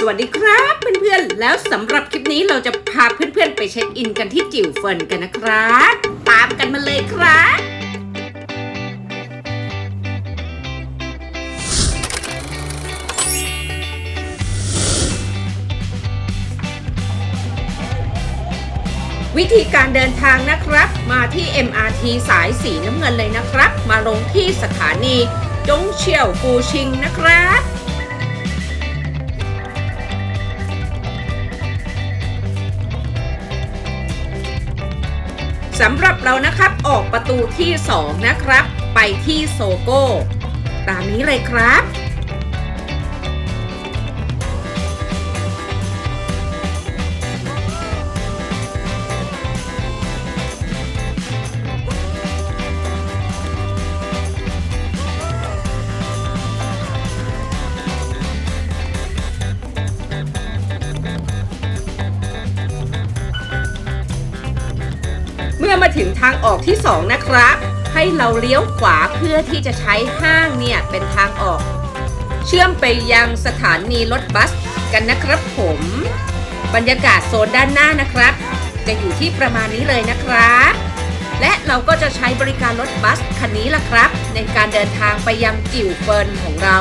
สวัสดีครับเพื่อนๆ แล้วสำหรับคลิปนี้เราจะพาเพื่อนๆ ไปเช็คอินกันที่จิ๋วเฟินกันนะครับ ตามกันมาเลยครับวิธีการเดินทางนะครับ มาที่ MRT สายสีน้ำเงินเลยนะครับ มาลงที่สถานีจงเชียวฟูชิงนะครับ สำหรับเรานะครับออกประตูที่ 2 นะครับ ไปที่โซโก้ ตามนี้เลยครับ ที่2นะครับ ให้เราเลี้ยวขวาเพื่อที่จะใช้ห้างเนี่ยเป็นทางออก เชื่อมไปยังสถานีรถบัสกันนะครับผม บรรยากาศโซนด้านหน้านะครับ จะอยู่ที่ประมาณนี้เลยนะครับและเราก็จะใช้บริการรถบัสคันนี้ล่ะครับ ในการเดินทางไปยังจิ๋วเฟินของเรา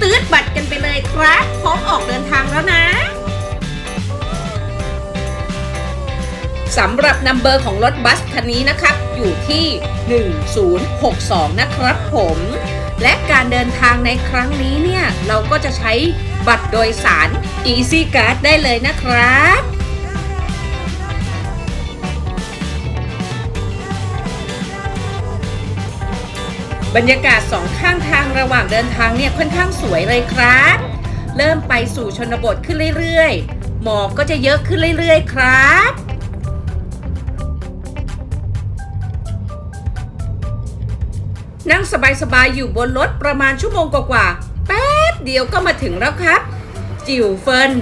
ตื้ดบัตรกันไปเลยครับพร้อมออกเดินทางแล้วนะ สำหรับนัมเบอร์ของรถบัสคันนี้นะครับ อยู่ที่ 1062 นะครับผม และการเดินทางในครั้งนี้เนี่ย เราก็จะใช้บัตรโดยสาร Easy Card ได้เลยนะครับบรรยากาศสองข้างทางระหว่างเดินทางเนี่ยค่อนข้างสวยเลยครับ เริ่มไปสู่ชนบทขึ้นเรื่อยๆ หมอกก็จะเยอะขึ้นเรื่อยๆ ครับ นั่งสบายๆอยู่บนรถประมาณชั่วโมงกว่าๆแป๊บเดียวก็มาถึงแล้วครับ จิ๋วเฟิน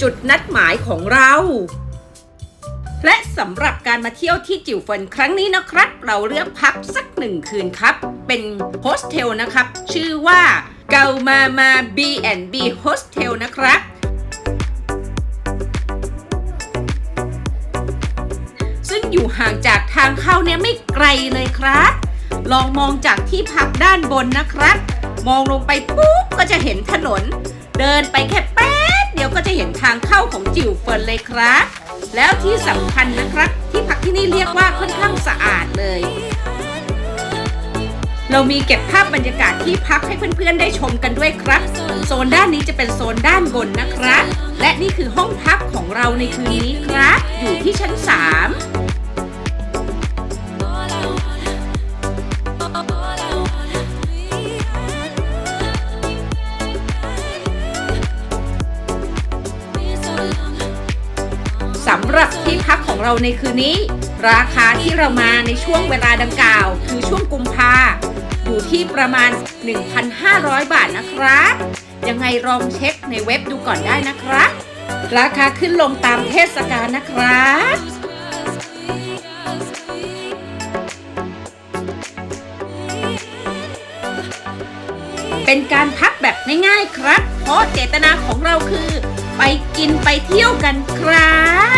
จุดนัดหมายของเรา และสำหรับการมาเที่ยวที่จิ๋วเฟินครั้งนี้นะครับ เราเลือกพักสักหนึ่งคืนครับ เป็นโฮสเทลนะครับ ชื่อว่าเกามามา B&B Hostel นะครับซึ่งอยู่ห่างจากทางเข้าเนี่ยไม่ไกลเลยครับ ลองมองจากที่พักด้านบนนะครับ มองลงไปปุ๊บก็จะเห็นถนน เดินไปแค่แป๊บเดียวก็จะเห็นทางเข้าของจิ๋วเฟินเลยครับ แล้วที่สำคัญนะครับ ที่พักที่นี่เรียกว่าค่อนข้างสะอาดเลย เรามีเก็บภาพบรรยากาศที่พักให้เพื่อนๆได้ชมกันด้วยครับ โซนด้านนี้จะเป็นโซนด้านบนนะครับ และนี่คือห้องพักของเราในคืนนี้ครับ อยู่ที่ชั้น 3 ของเราในคืนนี้ ราคาที่เรามาในช่วงเวลาดังกล่าว คือช่วงกุมภาอยู่ที่ประมาณ 1,500 บาทนะครับ ยังไงลองเช็คในเว็บดูก่อนได้นะครับ ราคาขึ้นลงตามเทศกาลนะครับเป็นการพักแบบง่ายๆครับ เพราะเจตนาของเราคือ ไปกินไปเที่ยวกันครับ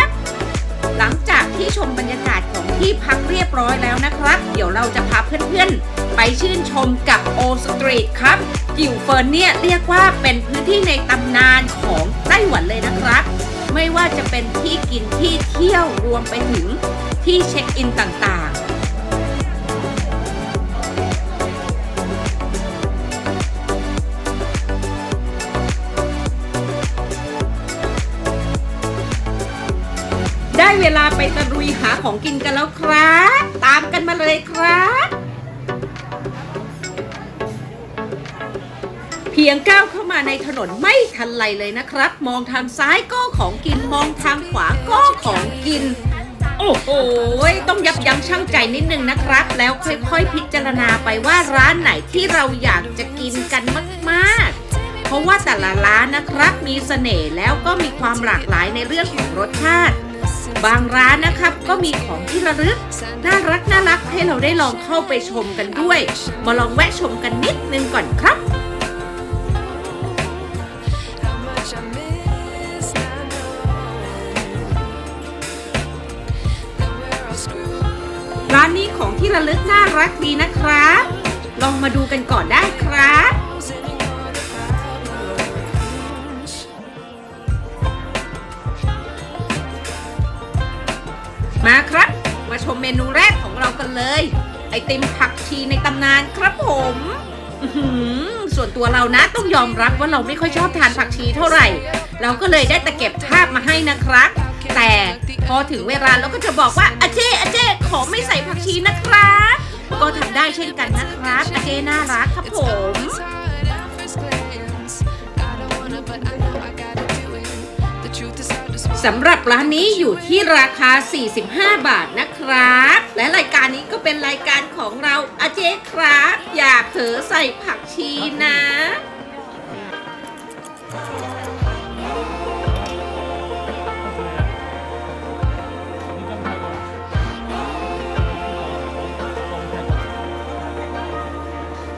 ไปชื่นชมกับโอสตรีทครับกิวเฟิร์นเนี่ยเรียกว่าเป็นพื้นที่ในตำนานของไต้หวันเลยนะครับ ไม่ว่าจะเป็นที่กินที่เที่ยวรวมไปถึงที่เช็คอินต่างๆได้เวลาไปตะลุยหาของกินกันแล้วครับ ตามกันมาเลยครับ เพียงก้าวเข้ามาในถนนไม่ทันไรเลยนะครับ มองทางซ้ายก็ของกินมองทางขวาก็ของกิน โอ้โหต้องยับยั้งชั่งใจนิดนึงนะครับ แล้วค่อยๆพิจารณาไปว่าร้านไหนที่เราอยากจะกินกันมากๆเพราะว่าแต่ละร้านนะครับมีเสน่ห์แล้วก็มีความหลากหลายในเรื่องของรสชาติ บางร้านนะครับก็มีของที่ระลึก น่ารักน่ารักให้เราได้ลองเข้าไปชมกันด้วย มาลองแวะชมกันนิดนึงก่อนครับ ร้านนี้ของที่ระลึกน่ารักดีนะครับ ลองมาดูกันก่อนได้ครับมาครับ มาชมเมนูแรกของเรากันเลย ไอติมผักชีในตำนานครับผมส่วนตัวเรานะต้องยอมรับว่าเราไม่ค่อยชอบทานผักชีเท่าไหร่ เราก็เลยได้แต่เก็บภาพมาให้นะครับ แต่พอถึงเวลาเราก็จะบอกว่าอาเจอาเจ ขอไม่ใส่ผักชีนะครับ ก็ทำได้เช่นกันนะครับอาเจน่ารักครับผม สำหรับร้านนี้อยู่ที่ราคา 45 บาทนะครับ และรายการนี้ก็เป็นรายการของเราอาเจ๊ครับ อย่าเผลอใส่ผักชีนะ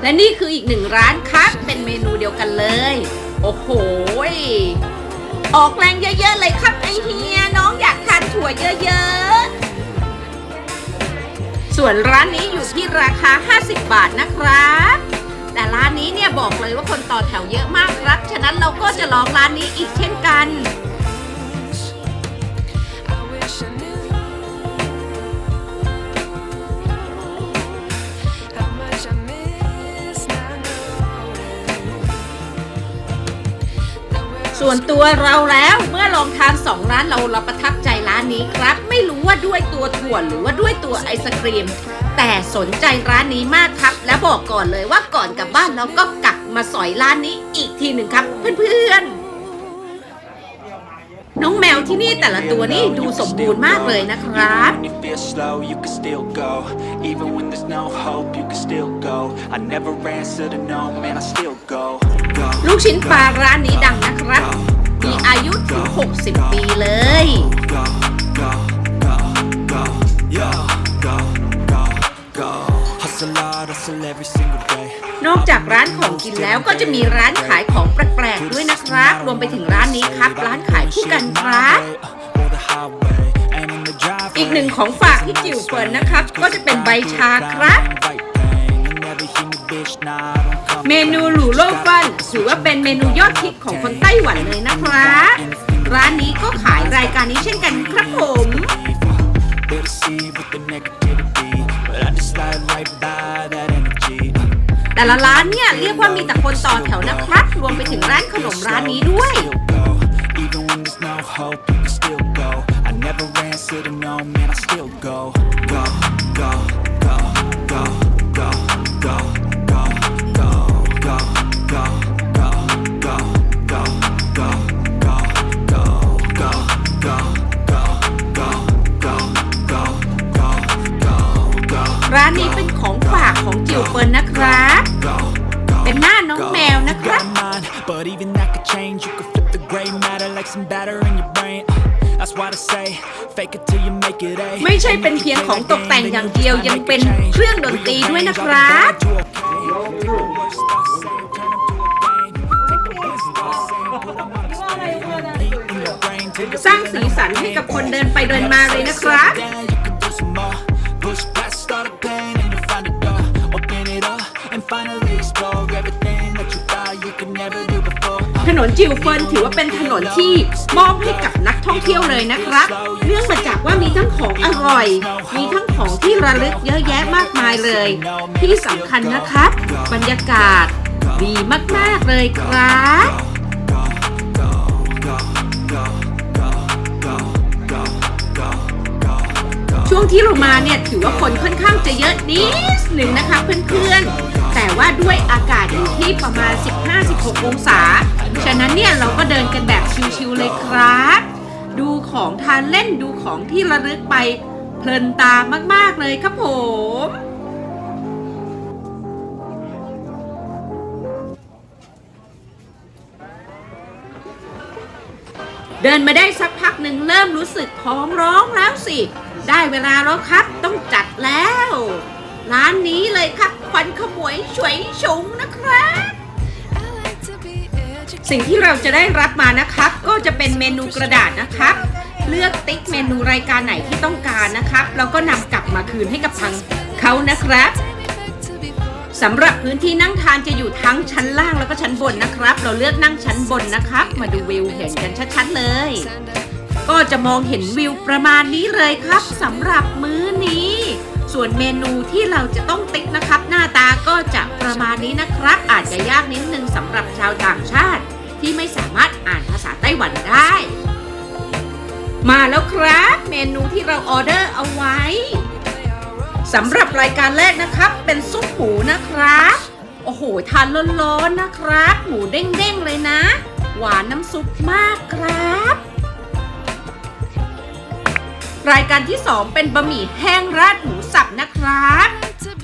และนี่คืออีกหนึ่งร้านครับเป็นเมนูเดียวกันเลย โอ้โห ออกแรงเยอะๆเลยครับไอเฮียน้องอยากทานถั่วเยอะๆ ส่วนร้านนี้อยู่ที่ราคา 50 บาทนะครับ แต่ร้านนี้เนี่ยบอกเลยว่าคนต่อแถวเยอะมากครับ ฉะนั้นเราก็จะลองร้านนี้อีกเช่นกัน ส่วนตัวเราแล้วเมื่อลองทานสองร้านเราเราประทับใจร้านนี้ครับ ไม่รู้ว่าด้วยตัวถั่วหรือว่าด้วยตัวไอศครีม แต่สนใจร้านนี้มากครับ และบอกก่อนเลยว่าก่อนกลับบ้านเราก็กลับมาสอยร้านนี้อีกทีหนึ่งครับ เพื่อนๆ น้องแมวที่นี่แต่ละตัวนี่ดูสมบูรณ์มากเลยนะครับ Even when you feel slow, you can still go. Even when there's no hope, you can still go. I never answer to no, man, I still go. go ลูกชิ้นปลาร้านนี้ดังนะครับ มีอายุถึง 60 ปีเลย go, go, go, go, yo, go, go, go. นอกจากร้านของกินแล้วก็จะมีร้านขายของแปลกๆด้วยนะครับ รวมไปถึงร้านนี้ครับ ร้านขายคู่กันครับ Or the highway, and in the driveway. อีกหนึ่งของฝากที่จิ๋วเฟิร์นนะครับ ก็จะเป็นใบชาครับ เมนูหรูโลฟันถือว่าเป็นเมนูยอดฮิตของคนไต้หวันเลยนะครับร้านนี้ก็ขายรายการนี้เช่นกันครับผม แต่ละร้านเนี่ยเรียกว่ามีแต่คนต่อแถวนะครับ รวมไปถึงร้านขนมร้านนี้ด้วย still go. I never ran, sitting on, man, I still go, go, go. นนี้เป็นของฝากของจิ๋วเฟิร์นนะครับ go, go. เป็นหน้าน้องแมวนะ You ครับ got a mind, but even that could change. You could flip the gray matter like some batter in your brain. Uh, That's why they say, fake it till you make it A. ไม่ใช่เป็นเพียงของตกแต่งอย่างเดียวยังเป็นเครื่องดนตรีด้วยนะครับ สร้างสีสันให้กับคนเดินไปเดินมาเลยนะครับ Push past all the pain finally explore everything that you thought you could never do before. ถนนจิวเฟิร์นถือว่าเป็นถนนที่มอบให้กับนักท่องเที่ยวเลยนะครับ เนื่องมาจากว่ามีทั้งของอร่อย มีทั้งของที่ระลึกเยอะแยะมากมายเลย ที่สำคัญนะครับ บรรยากาศดีมาก ๆ เลยครับ ช่วงที่เรามาเนี่ยถือว่าคนค่อนข้างจะเยอะนิดหนึ่งนะคะเพื่อน ๆ แต่ว่าด้วยอากาศอยู่ที่ประมาณ 15-16 องศา ฉะนั้นเนี่ยเราก็เดินกันแบบชิวๆเลยครับ ดูของทานเล่นดูของที่ระลึกไปเพลินตามากๆเลยครับผมเดินมาได้สักพักหนึ่งเริ่มรู้สึกท้องร้องแล้วสิ ได้เวลาแล้วครับ ต้องจัดแล้ว ร้านนี้เลยครับ ควันขมวยฉวยฉงนะครับ สิ่งที่เราจะได้รับมานะครับ ก็จะเป็นเมนูกระดาษนะครับ เลือกติ๊กเมนูรายการไหนที่ต้องการนะครับแล้วก็นำกลับมาคืนให้กับทางเขานะครับสำหรับพื้นที่นั่งทานจะอยู่ทั้งชั้นล่างแล้วก็ชั้นบนนะครับ เราเลือกนั่งชั้นบนนะครับ มาดูวิวเห็นกันชัดๆเลย ก็จะมองเห็นวิวประมาณนี้เลยครับสำหรับมื้อนี้ ส่วนเมนูที่เราจะต้องติ๊กนะครับ หน้าตาก็จะประมาณนี้นะครับ อาจจะยากนิดนึงสำหรับชาวต่างชาติ ที่ไม่สามารถอ่านภาษาไต้หวันได้ มาแล้วครับ เมนูที่เราออเดอร์เอาไว้สำหรับรายการแรกนะครับ เป็นซุปหมูนะครับ โอ้โหทานร้อนๆนะครับ หมูเด้งๆเลยนะ หวานน้ำซุปมากครับ รายการที่ 2 เป็นบะหมี่แห้งราดหมูสับนะครับ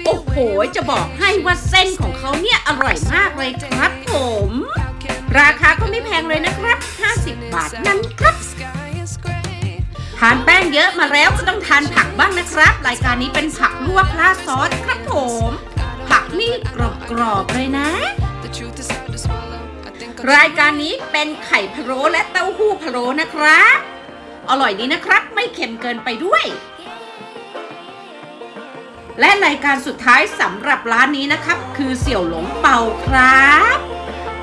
โอ้โห จะบอกให้ว่าเส้นของเขาเนี่ยอร่อยมากเลยครับผม ราคาก็ไม่แพงเลยนะครับ 50 บาทนั่นครับ ทานแป้งเยอะมาแล้วก็ต้องทานผักบ้างนะครับ รายการนี้เป็นผักลวกราดซอสครับผม ผักนี่กรอบๆเลยนะรายการนี้เป็นไข่พะโล้และเต้าหู้พะโล้นะครับ อร่อยดีนะครับ ไม่เค็มเกินไปด้วย และรายการสุดท้ายสำหรับร้านนี้นะครับ คือเสี่ยวหลงเปาครับ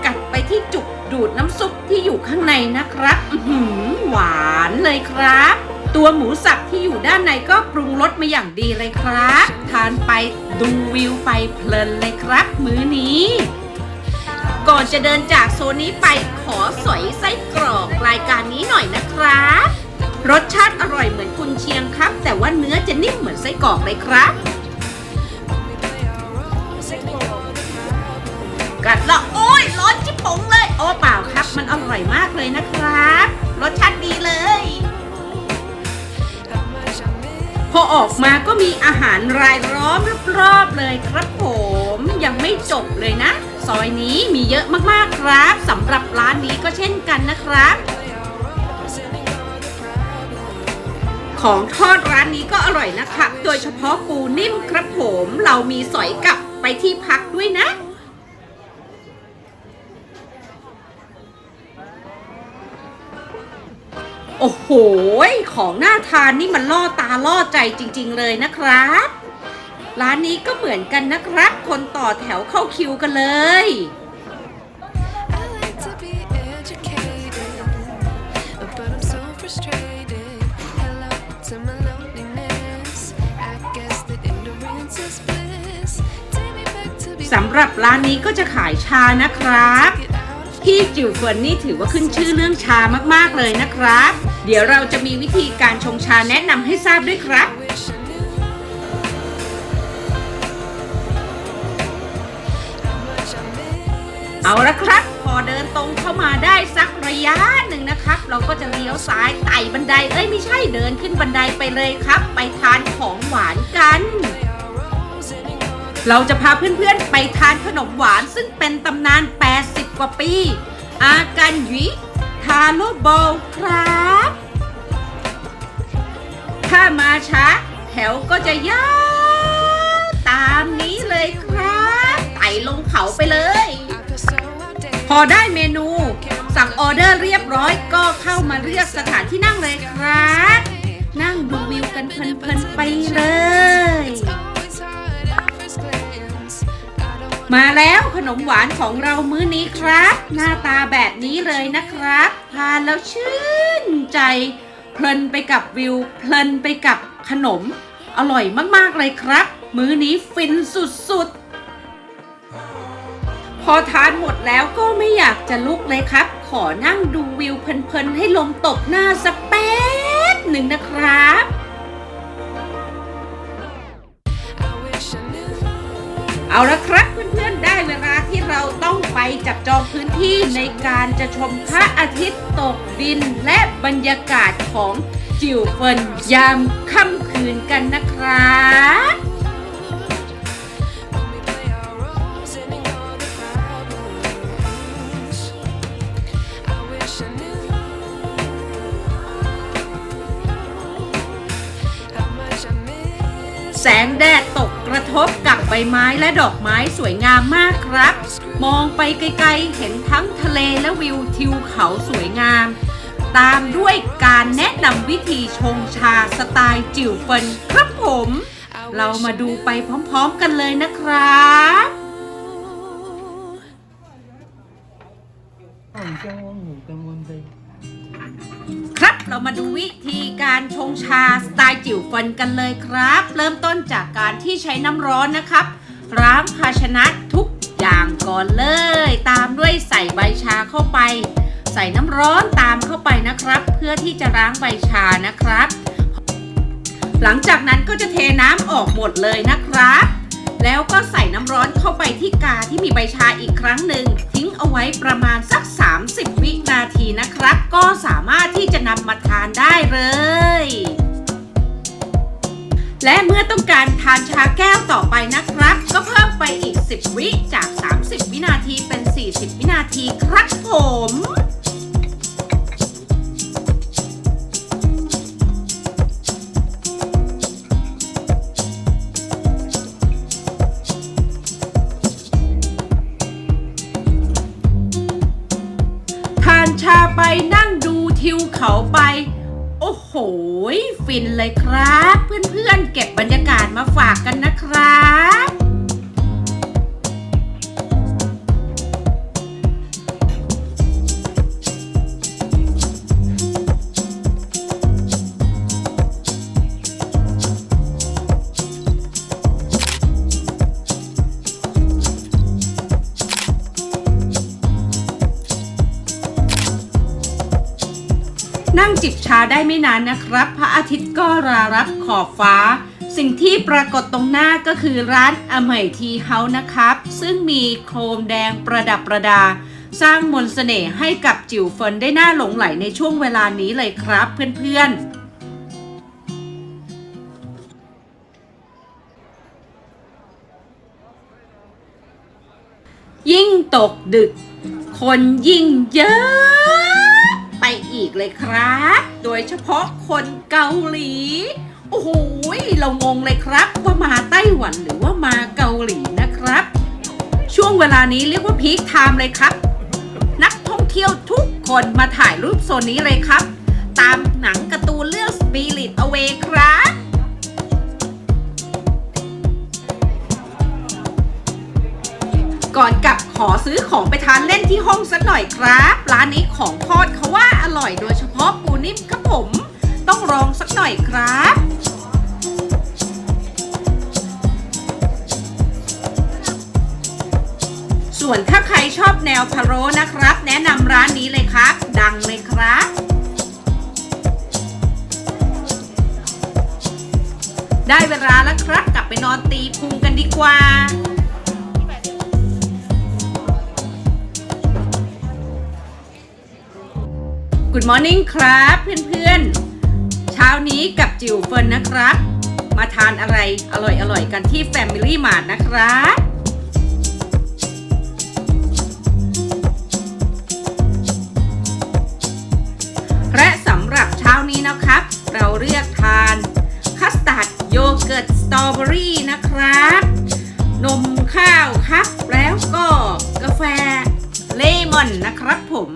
กัดไปที่จุกดูดน้ำซุปที่อยู่ข้างในนะครับหือหวานเลยครับ ตัวหมูสับที่อยู่ด้านในก็ปรุงรสมาอย่างดีเลยครับ ทานไปดูวิวไปเพลินเลยครับ มื้อนี้ ก่อนจะเดินจากโซนนี้ไปขอสอยไส้กรอกรายการนี้หน่อยนะครับ รสชาติอร่อยเหมือนกุนเชียงครับ แต่ว่าเนื้อจะนิ่มเหมือนไส้กรอกเลยครับ กัดล้วโอ้ยร้อนจิบปงเลย โอ้เปล่าครับ มันอร่อยมากเลยนะครับ รสชาติดีเลย พอออกมาก็มีอาหารรายล้อมรอบๆเลยครับผมยังไม่จบเลยนะ ซอยนี้มีเยอะมากๆครับสำหรับร้านนี้ก็เช่นกันนะครับ ของทอดร้านนี้ก็อร่อยนะครับโดยเฉพาะปูนิ่มครับผม เรามีสอยกลับไปที่พักด้วยนะ โอ้โห ของน่าทานนี่มันล่อตาล่อใจจริงๆเลยนะครับ ร้านนี้ก็เหมือนกันนะครับ คนต่อแถวเข้าคิวกันเลย สำหรับร้านนี้ก็จะขายชานะครับ get out of พี่จิ๋วเฟิร์นนี่ถือว่าขึ้นชื่อเรื่องชามากๆเลยนะครับ เดี๋ยวเราจะมีวิธีการชงชาแนะนำให้ทราบด้วยครับ wish I knew how much I miss. เอาละครับ พอเดินตรงเข้ามาได้สักระยะหนึ่งนะครับ เราก็จะเลี้ยวซ้ายไต่บันไดเอ้ยไม่ใช่เดินขึ้นบันไดไปเลยครับ ไปทานของหวานกัน เราจะพาเพื่อนๆไปทานขนมหวานซึ่งเป็นตำนาน 80 กว่าปี อากันหยีทาโลบอลครับ ถ้ามาช้า แถวก็จะยาวตามนี้เลยครับไต่ลงเขาไปเลย พอได้เมนู สั่งออเดอร์เรียบร้อยก็เข้ามาเลือกสถานที่นั่งเลยครับ นั่งดูวิวกันเพลินๆไปเลย มาแล้วขนมหวานของเรามื้อนี้ครับ หน้าตาแบบนี้เลยนะครับทานแล้วชื่นใจ เพลินไปกับวิว เพลินไปกับขนม อร่อยมากๆเลยครับ มื้อนี้ฟินสุดๆ พอทานหมดแล้วก็ไม่อยากจะลุกเลยครับ ขอนั่งดูวิวเพลินๆ ให้ลมตกหน้าสักแป๊บหนึ่งนะครับเอาละครับ ที่ในการจะชมพระอาทิตย์ตกดินและบรรยากาศของจิ๋วเฟินยามค่ำคืนกันนะครับแสงแดดตกกระทบ ใบไม้และดอกไม้สวยงามมากครับ มองไปไกลๆ เห็นทั้งทะเลและวิวทิวเขาสวยงาม ตามด้วยการแนะนำวิธีชงชาสไตล์จิ๋วเฟินครับผม เรามาดูไปพร้อมๆกันเลยนะครับครับ เรามาดูวิธีการชงชาสไตล์จิ๋วฟันกันเลยครับ เริ่มต้นจากการที่ใช้น้ำร้อนนะครับ ล้างภาชนะทุกอย่างก่อนเลย ตามด้วยใส่ใบชาเข้าไป ใส่น้ำร้อนตามเข้าไปนะครับ เพื่อที่จะล้างใบชานะครับ หลังจากนั้นก็จะเทน้ำออกหมดเลยนะครับ แล้วก็ใส่น้ำร้อนเข้าไปที่กาที่มีใบชาอีกครั้งหนึ่งทิ้งเอาไว้ประมาณสัก 30 วินาทีนะครับ ก็สามารถที่จะนำมาทานได้เลย และเมื่อต้องการทานชาแก้วต่อไปนะครับ ก็เพิ่มไปอีก 10 วิจาก 30 วินาทีเป็น 40 วินาทีครับผม เขาไป โอ้โห ฟินเลยครับ เพื่อนๆเก็บบรรยากาศมาฝากกันนะครับ นั่งจิบชาได้ไม่นานนะครับ พระอาทิตย์ก็รารับขอบฟ้า สิ่งที่ปรากฏตรงหน้าก็คือร้านอเมยทีเฮานะครับ ซึ่งมีโคมแดงประดับประดา สร้างมนต์เสน่ห์ให้กับจิ๋วเฟินได้น่าหลงไหลในช่วงเวลานี้เลยครับเพื่อนๆยิ่งตกดึก คนยิ่งเยอะ อีกเลยครับ โดยเฉพาะคนเกาหลี โอ้โหเรางงเลยครับ ว่ามาไต้หวันหรือว่ามาเกาหลีนะครับ ช่วงเวลานี้เรียกว่าพีคไทม์เลยครับ นักท่องเที่ยวทุกคนมาถ่ายรูปโซนนี้เลยครับ ตามหนังการ์ตูนเรื่อง Spirit Away ครับ ก่อนกลับขอซื้อของไปทานเล่นที่ห้องสักหน่อยครับ ร้านนี้ของทอดเขาว่าอร่อยโดยเฉพาะปูนิ่มครับผม ต้องลองสักหน่อยครับส่วนถ้าใครชอบแนวพะโล้นะครับ แนะนำร้านนี้เลยครับ ดังเลยครับ ได้เวลาแล้วครับ กลับไปนอนตีพุงกันดีกว่า Good Morning ครับเพื่อนๆ เช้านี้กับจิ๋วเฟินนะครับ มาทานอะไรอร่อยๆ กันที่ Family Mart นะครับและสำหรับเช้านี้นะครับ เราเลือกทาน คัสตาร์ดโยเกิร์ตสตรอเบอรี่นะครับ นมข้าวครับ แล้วก็กาแฟเลมอนนะครับผม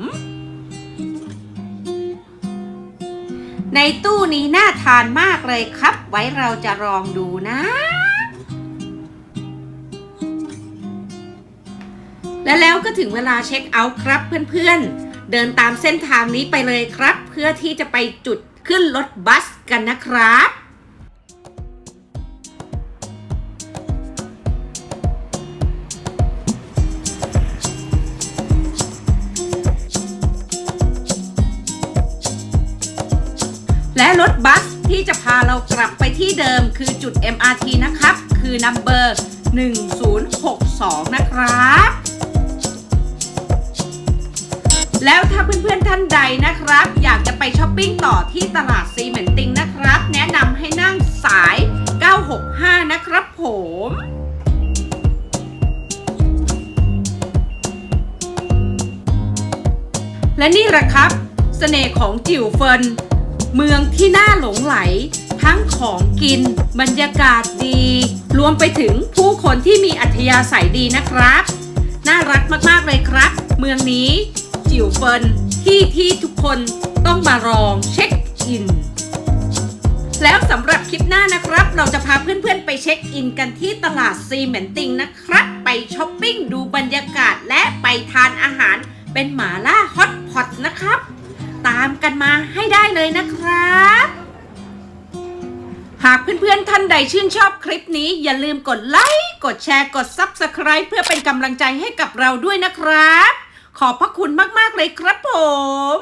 ในตู้นี้น่าทานมากเลยครับ ไว้เราจะลองดูนะ และแล้วก็ถึงเวลาเช็คเอาท์ครับเพื่อนๆ เดินตามเส้นทางนี้ไปเลยครับ เพื่อที่จะไปจุดขึ้นรถบัสกันนะครับ เรากลับไปที่เดิมคือจุด MRT นะครับ คือ number 1062 นะครับ แล้วถ้าเพื่อนๆท่านใดนะครับ อยากจะไปช้อปปิ้งต่อที่ตลาดซีเหมนติงนะครับ แนะนำให้นั่งสาย 965 นะครับผมและนี่แหละครับเสน่ห์ของจิ๋วเฟิน เมืองที่น่าหลงไหล ทั้งของกิน บรรยากาศดี รวมไปถึงผู้คนที่มีอัธยาศัยดีนะครับ น่ารักมากๆเลยครับ เมืองนี้ จิ๋วเฟินที่ที่ทุกคนต้องมาลองเช็คอิน แล้วสำหรับคลิปหน้านะครับ เราจะพาเพื่อนๆไปเช็คอินกันที่ตลาดซีเหมนติงนะครับ ไปช้อปปิ้งดูบรรยากาศและไปทานอาหารเป็นหมาล่าฮอตพอตนะครับ ตามกันมาให้ได้เลยนะครับ หากเพื่อนๆท่านใดชื่นชอบคลิปนี้ อย่าลืมกดไลค์ กดแชร์ กด Subscribe เพื่อเป็นกำลังใจให้กับเราด้วยนะครับ ขอบพระคุณมากๆเลยครับผม